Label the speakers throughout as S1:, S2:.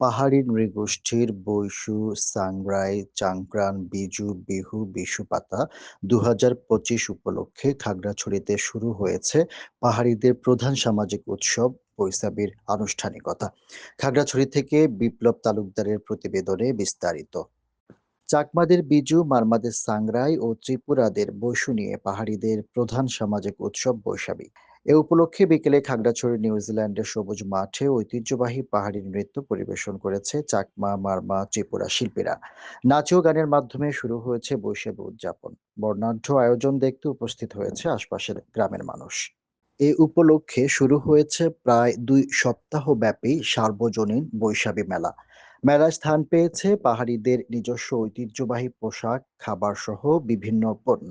S1: পাহাড়ি নৃগোষ্ঠীর বৈশু, সাংগ্রাই, চাংক্রান, বিজু, বিহু, বিশুপাতা দুহাজার পঁচিশ উপলক্ষে খাগড়াছড়িতে শুরু হয়েছে পাহাড়িদের প্রধান সামাজিক উৎসব বৈশাখীর আনুষ্ঠানিকতা। খাগড়াছড়ি থেকে বিপ্লব তালুকদারের প্রতিবেদনে বিস্তারিত। চাকমাদের বিজু, মারমাদের সাংগ্রাই ও ত্রিপুরাদের বৈশু নিয়ে পাহাড়িদের প্রধান সামাজিক উৎসব বৈশাখী। এ উপলক্ষে বিকেলে খাগড়াছড়ি নিউজিল্যান্ডের সবুজ মাঠে ঐতিহ্যবাহী পাহাড়ি নৃত্য পরিবেশন করেছে চাকমা, মারমা, ত্রিপুরা শিল্পীরা। নাচ ও গানের মাধ্যমে শুরু হয়েছে বৈশাখী উদযাপন। বর্ণাঢ্য আয়োজন দেখতে উপস্থিত হয়েছে আশপাশের গ্রামের মানুষ। এ উপলক্ষে শুরু হয়েছে প্রায় দুই সপ্তাহ ব্যাপী সার্বজনীন বৈশাখী মেলা। মেলায় স্থান পেয়েছে পাহাড়িদের নিজস্ব ঐতিহ্যবাহী পোশাক, খাবার সহ বিভিন্ন পণ্য।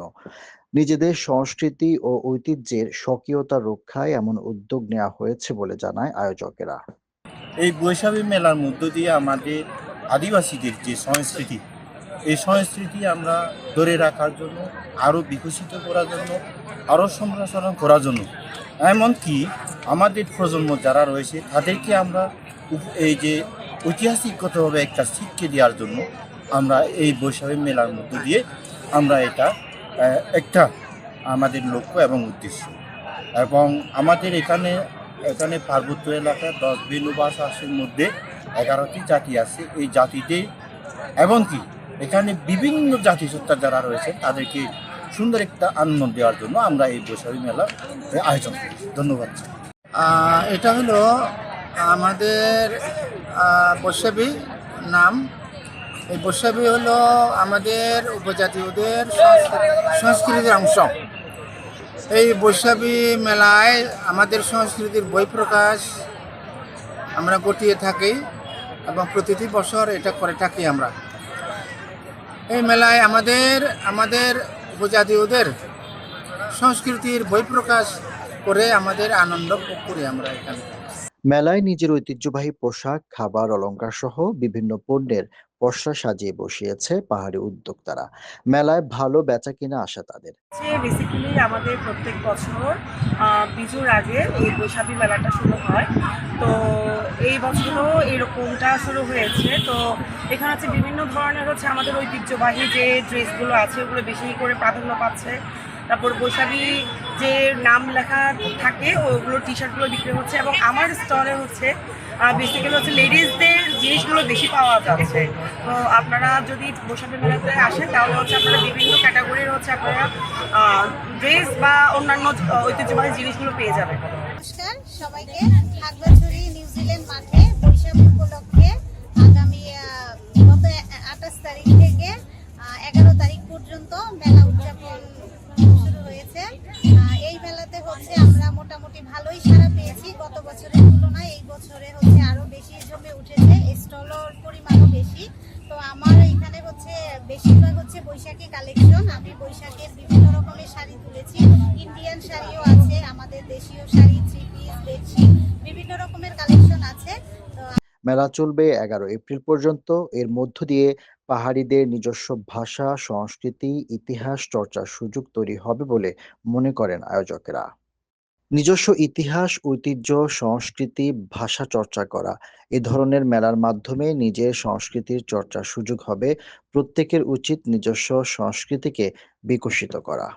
S1: নিজেদের সংস্কৃতি ও ঐতিহ্যের স্বকীয়তা রক্ষায় এমন উদ্যোগ নেওয়া হয়েছে বলে জানায় আয়োজকেরা।
S2: এই বৈশাখী মেলার মধ্য দিয়ে আমাদের আদিবাসীদের যে সংস্কৃতি এই সংস্কৃতি আমরা ধরে রাখার জন্য আরও বিকশিত করার জন্য আরও সম্প্রসারণ করার জন্য এমনকি আমাদের প্রজন্ম যারা রয়েছে তাদেরকে আমরা এই যে ঐতিহাসিকগতভাবে একটা শিক্ষা দেওয়ার জন্য আমরা এই বৈশাখী মেলার মধ্য দিয়ে আমরা এটা একটা আমাদের লক্ষ্য এবং উদ্দেশ্য। এবং আমাদের এখানে এখানে পার্বত্য এলাকায় দশ বেনুবাস আসের মধ্যে এগারোটি জাতি আছে। এই জাতিতে এমনকি এখানে বিভিন্ন জাতিসত্তা যারা রয়েছে, তাদেরকে সুন্দর একটা আনন্দ দেওয়ার জন্য আমরা এই বৈশাখী মেলা আয়োজন করি ধন্যবাদ।
S3: এটা হলো আমাদের আহ, নাম। এই বৈশাখী হলো আমাদের উপজাতীয়দের সংস্কৃতির অংশ। এই বৈশাখী মেলায় আমাদের সংস্কৃতির বই প্রকাশ আমরা গটিয়ে থাকি এবং প্রতিটি বছর এটা করে থাকি আমরা। এই মেলায় আমাদের আমাদের উপজাতীয়দের সংস্কৃতির বই প্রকাশ করে আমাদের আনন্দ করি আমরা এখানে।
S1: মেলায় নিজের ঐতিহ্যবাহী পোশাক, খাবার, অলংকার সহ বিভিন্ন পণ্যের পসরা সাজিয়ে বসিয়েছে পাহাড়ি উদ্যোক্তারা। মেলায় ভালো বেচা কিনা আশা তাদের।
S4: বেসিক্যালি আমাদের প্রত্যেক বছর বিজুর আগে এই বৈশাখী মেলাটা শুরু হয় তো এই বছরও এরকমটা শুরু হয়েছে তো এখানে হচ্ছে বিভিন্ন ধরনের হচ্ছে আমাদের ঐতিহ্যবাহী যে ড্রেসগুলো আছে ওগুলো বেশি করে প্রাধান্য পাচ্ছে তারপর বৈশাখী যে নাম লেখা থাকে, ওগুলো টি শার্টগুলো বিক্রি হচ্ছে এবং আমার স্টলে হচ্ছে বেসিক্যালি হচ্ছে লেডিসদের জিনিসগুলো বেশি পাওয়া যাচ্ছে। তো আপনারা যদি বৈশাখী মেলাতে আসেন, তাহলে হচ্ছে আপনারা বিভিন্ন ক্যাটাগরির হচ্ছে আপনারা ড্রেস বা অন্যান্য ঐতিহ্যবাহী জিনিসগুলো পেয়ে যাবেন।
S5: নমস্কার, সবাইকে নিউজিল্যান্ড মাঠে বৈশাখ উপলক্ষে বছরে হচ্ছে আরও বেশি জমে উঠেছে স্টলের পরিমাণও বেশি তো আমার এখানে হচ্ছে বেশিরভাগ হচ্ছে বৈশাখী কালেকশন আমি বৈশাখের বিভিন্ন রকমের শাড়ি তুলেছি ইন্ডিয়ান শাড়িও আছে আমাদের দেশীয় শাড়ি থ্রি পিস বেডশিট বিভিন্ন রকমের কালেকশন আছে
S1: মেলা চলবে এগারো এপ্রিল পর্যন্ত। এর মধ্য দিয়ে পাহাড়িদের নিজস্ব ভাষা, সংস্কৃতি, ইতিহাস চর্চার সুযোগ তৈরি হবে বলে মনে করেন আয়োজকেরা। নিজস্ব ইতিহাস, ঐতিহ্য, সংস্কৃতি, ভাষা চর্চা করা এ ধরনের মেলার মাধ্যমে নিজের সংস্কৃতির চর্চার সুযোগ হবে। প্রত্যেকের উচিত নিজস্ব সংস্কৃতিকে বিকশিত করা।